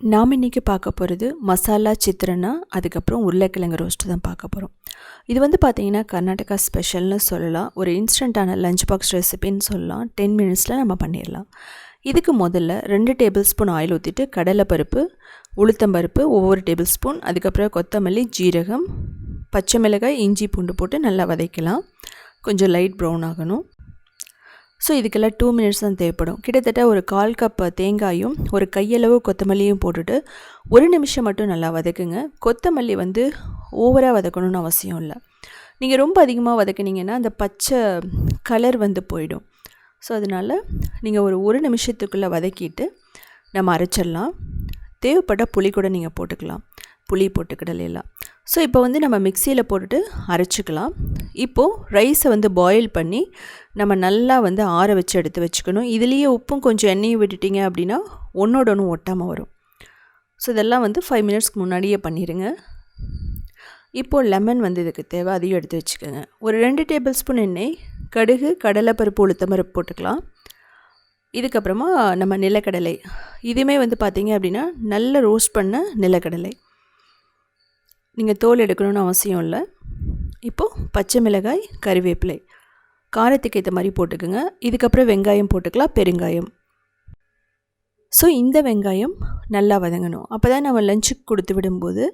நாம் இன்றைக்கி பார்க்க போகிறது மசாலா சித்திரனா அதுக்கப்புறம் உருளைக்கிழங்கு ரோஸ்ட்டு தான் பார்க்க போகிறோம் இது வந்து பார்த்திங்கன்னா கர்நாடகா ஸ்பெஷல்னு சொல்லலாம். ஒரு இன்ஸ்டண்ட்டான லஞ்ச் பாக்ஸ் ரெசிபின்னு சொல்லலாம். டென் மினிட்ஸில் நம்ம பண்ணிடலாம். இதுக்கு முதல்ல ரெண்டு டேபிள் ஸ்பூன் ஆயில் ஊற்றிட்டு கடலைப்பருப்பு உளுத்தம்பருப்பு ஒவ்வொரு டேபிள் ஸ்பூன் அதுக்கப்புறம் கொத்தமல்லி ஜீரகம் பச்சை மிளகாய் இஞ்சி பூண்டு போட்டு நல்லா வதக்கலாம். கொஞ்சம் லைட் ப்ரௌன் ஆகணும். ஸோ இதுக்கெல்லாம் டூ மினிட்ஸ் தான் தேவைப்படும். கிட்டத்தட்ட ஒரு கால் கப் தேங்காயும் ஒரு கையளவு கொத்தமல்லியும் போட்டுட்டு ஒரு நிமிஷம் மட்டும் நல்லா வதக்குங்க. கொத்தமல்லி வந்து ஓவராக வதக்கணும்னு அவசியம் இல்லை. நீங்கள் ரொம்ப அதிகமாக வதக்குனீங்கன்னா அந்த பச்சை கலர் வந்து போயிடும். ஸோ அதனால் நீங்கள் ஒரு ஒரு நிமிஷத்துக்குள்ளே வதக்கிட்டு நம்ம அரைச்சிடலாம். தேவைப்பட்ட புளி கூட நீங்கள் போட்டுக்கலாம். புளி போட்டுக்கிடலாம் ஸோ இப்போ வந்து நம்ம மிக்சியில் போட்டுட்டு அரைச்சிக்கலாம். இப்போது ரைஸை வந்து பாயில் பண்ணி நம்ம நல்லா வந்து ஆற வச்சு எடுத்து வச்சுக்கணும். இதுலேயே உப்பும் கொஞ்சம் எண்ணெயும் விட்டுட்டிங்க அப்படின்னா ஒன்றோட ஒன்று ஒட்டாமல் வரும். ஸோ இதெல்லாம் வந்து ஃபைவ் மினிட்ஸ்க்கு முன்னாடியே பண்ணிடுங்க இப்போது லெமன் வந்து இதுக்கு தேவை அதையும் எடுத்து வச்சுக்கோங்க. ஒரு ரெண்டு டேபிள் ஸ்பூன் எண்ணெய் கடுகு கடலைப்பருப்பு உளுத்தம்பருப்பு போட்டுக்கலாம். இதுக்கப்புறமா நம்ம நிலக்கடலை. இதுவுமே வந்து பார்த்திங்க அப்படின்னா நல்ல ரோஸ்ட் பண்ண நிலக்கடலை. நீங்கள் தோல் எடுக்கணும்னு அவசியம் இல்லை. இப்போது பச்சை மிளகாய் கறிவேப்பிலை காரத்துக்கு ஏற்ற மாதிரி போட்டுக்கோங்க. இதுக்கப்புறம் வெங்காயம் போட்டுக்கலாம். பெருங்காயம். ஸோ இந்த வெங்காயம் நல்லா வதங்கணும். அப்போ தான் நம்ம லஞ்சுக்கு கொடுத்து விடும்போது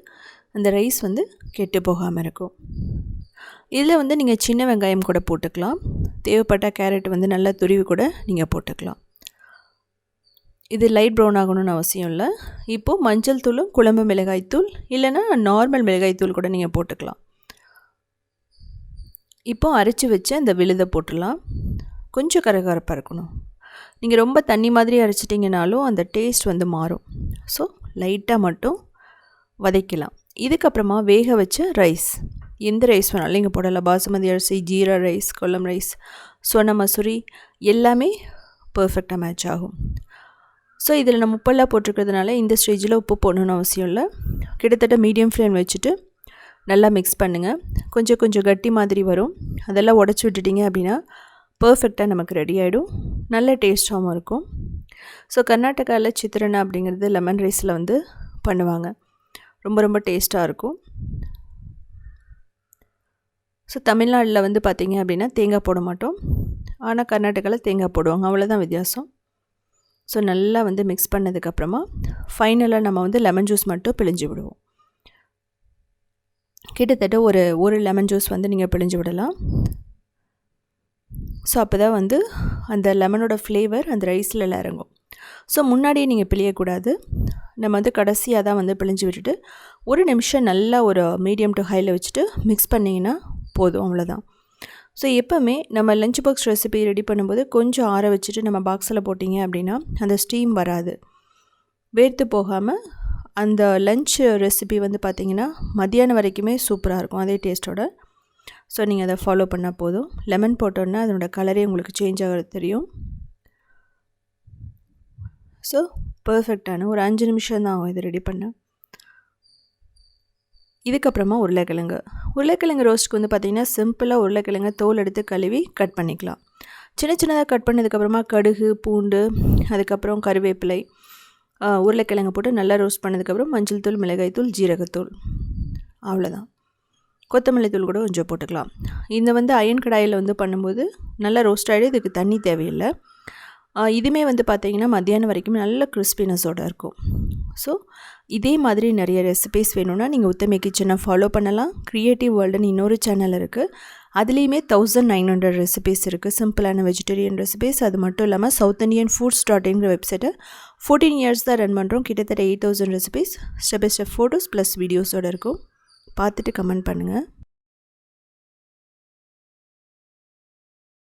அந்த ரைஸ் வந்து கெட்டு போகாமல் இருக்கும். இதில் வந்து நீங்கள் சின்ன வெங்காயம் கூட போட்டுக்கலாம். தேவைப்பட்ட கேரட் வந்து நல்லா துருவி கூட நீங்கள் போட்டுக்கலாம். இது லைட் ப்ரௌன் ஆகணும்னு அவசியம் இல்லை. இப்போது மஞ்சள் தூளும் குழம்பு மிளகாய் தூள் இல்லைன்னா நார்மல் மிளகாய் தூள் கூட நீங்கள் போட்டுக்கலாம். இப்போது அரைச்சி வச்சு அந்த விழுதை போட்டுடலாம். கொஞ்சம் கரகரப்பாக இருக்கணும். நீங்கள் ரொம்ப தண்ணி மாதிரி அரைச்சிட்டிங்கனாலும் அந்த டேஸ்ட் வந்து மாறும். ஸோ லைட்டாக மட்டும் வதக்கலாம் இதுக்கப்புறமா வேக வச்ச ரைஸ் எந்த ரைஸ் வேணாலும் நீங்கள் போடலாம். பாசுமதி அரிசி ஜீரா ரைஸ் கொல்லம் ரைஸ் சொன்ன மசூரி எல்லாமே பர்ஃபெக்டாக மேட்ச் ஆகும். ஸோ இதில் நம்ம உப்பெல்லாம் போட்டிருக்கிறதுனால இந்த ஸ்டேஜில் உப்பு போடணுன்னு அவசியம் இல்லை. கிட்டத்தட்ட மீடியம் ஃப்ளேம் வச்சுட்டு நல்லா மிக்ஸ் பண்ணுங்கள் கொஞ்சம் கொஞ்சம் கட்டி மாதிரி வரும். அதெல்லாம் உடச்சி விட்டுட்டிங்க அப்படின்னா பர்ஃபெக்டாக நமக்கு ரெடி ஆகிடும் நல்ல டேஸ்ட்டாகவும் இருக்கும். ஸோ கர்நாடகாவில் சித்திரனா அப்படிங்கிறது லெமன் ரைஸில் வந்து பண்ணுவாங்க. ரொம்ப ரொம்ப டேஸ்ட்டாக இருக்கும். ஸோ தமிழ்நாட்டில் வந்து பார்த்திங்க அப்படின்னா தேங்காய் போட மாட்டோம். ஆனால் கர்நாடகாவில் தேங்காய் போடுவாங்க. அவ்வளோதான் வித்தியாசம். ஸோ நல்லா வந்து மிக்ஸ் பண்ணதுக்கப்புறமா ஃபைனலாக நம்ம வந்து லெமன் ஜூஸ் மட்டும் பிழிஞ்சு விடுவோம். கிட்டத்தட்ட ஒரு ஒரு லெமன் ஜூஸ் வந்து நீங்கள் பிழிஞ்சு விடலாம். ஸோ அப்போ தான் வந்து அந்த லெமனோட ஃப்ளேவர் அந்த ரைஸில் இறங்கும். ஸோ முன்னாடியே நீங்கள் பிழியக்கூடாது. நம்ம வந்து கடைசியாக தான் வந்து பிழிஞ்சு விட்டுட்டு ஒரு நிமிஷம் நல்லா ஒரு மீடியம் டு ஹையில் வச்சுட்டு மிக்ஸ் பண்ணிங்கன்னா போதும் அவ்வளோதான் ஸோ எப்போவுமே நம்ம லஞ்ச் பாக்ஸ் ரெசிபி ரெடி பண்ணும்போது கொஞ்சம் ஆற வச்சுட்டு நம்ம பாக்ஸில் போட்டிங்க அப்படின்னா அந்த ஸ்டீம் வராது. வேர்த்து போகாமல் அந்த லஞ்ச் ரெசிபி வந்து பார்த்திங்கன்னா மத்தியானம் வரைக்குமே சூப்பராக இருக்கும். அதே டேஸ்ட்டோட ஸோ நீங்கள் அதை ஃபாலோ பண்ணால் போதும். லெமன் போட்டோன்னா அதனோட கலரே உங்களுக்கு சேஞ்ச் ஆகிறது தெரியும். ஸோ பர்ஃபெக்டான ஒரு அஞ்சு நிமிஷம் தான் ஆகும் இது ரெடி பண்ண. இதுக்கப்புறமா உருளைக்கிழங்கு. உருளைக்கிழங்கு ரோஸ்ட்டுக்கு வந்து பார்த்திங்கன்னா சிம்பிளாக உருளைக்கிழங்க தோல் எடுத்து கழுவி கட் பண்ணிக்கலாம். சின்ன சின்னதாக கட் பண்ணதுக்கப்புறமா கடுகு பூண்டு அதுக்கப்புறம் கருவேப்பிலை உருளைக்கிழங்கு போட்டு நல்லா ரோஸ்ட் பண்ணதுக்கப்புறம் மஞ்சள் தூள் மிளகாய்த்தூள் ஜீரகத்தூள் அவ்வளோதான். கொத்தமல்லி தூள் கூட கொஞ்சம் போட்டுக்கலாம். இந்த வந்து அயன் கடாயில் வந்து பண்ணும்போது நல்லா ரோஸ்ட் ஆகிடு இதுக்கு தண்ணி தேவையில்லை. இதுவுமே வந்து பார்த்திங்கன்னா மத்தியானம் வரைக்கும் நல்ல கிறிஸ்பினஸோடு இருக்கும். ஸோ இதே மாதிரி நிறைய ரெசிபிஸ் வேணும்னா நீங்கள் உத்தமை கிச்சனை ஃபாலோ பண்ணலாம். க்ரியேட்டிவ் வேர்ல்டுன்னு இன்னொரு சேனல் இருக்குது அதுலேயுமே தௌசண்ட் நைன் ஹண்ட்ரட் ரெசிபீஸ் இருக்குது சிம்பிளான வெஜிடேரியன் ரெசிபீஸ் அது மட்டும் இல்லாமல் சவுத் இண்டியன் ஃபுட்ஸ் டாட் இன்கிற வெப்சைட்டை ஃபோர்டீன் இயர்ஸ் தான் ரன் பண்ணுறோம் கிட்டத்தட்ட eight thousand recipes step by step photos plus வீடியோஸோடு இருக்கும். பார்த்துட்டு கமெண்ட் பண்ணுங்கள்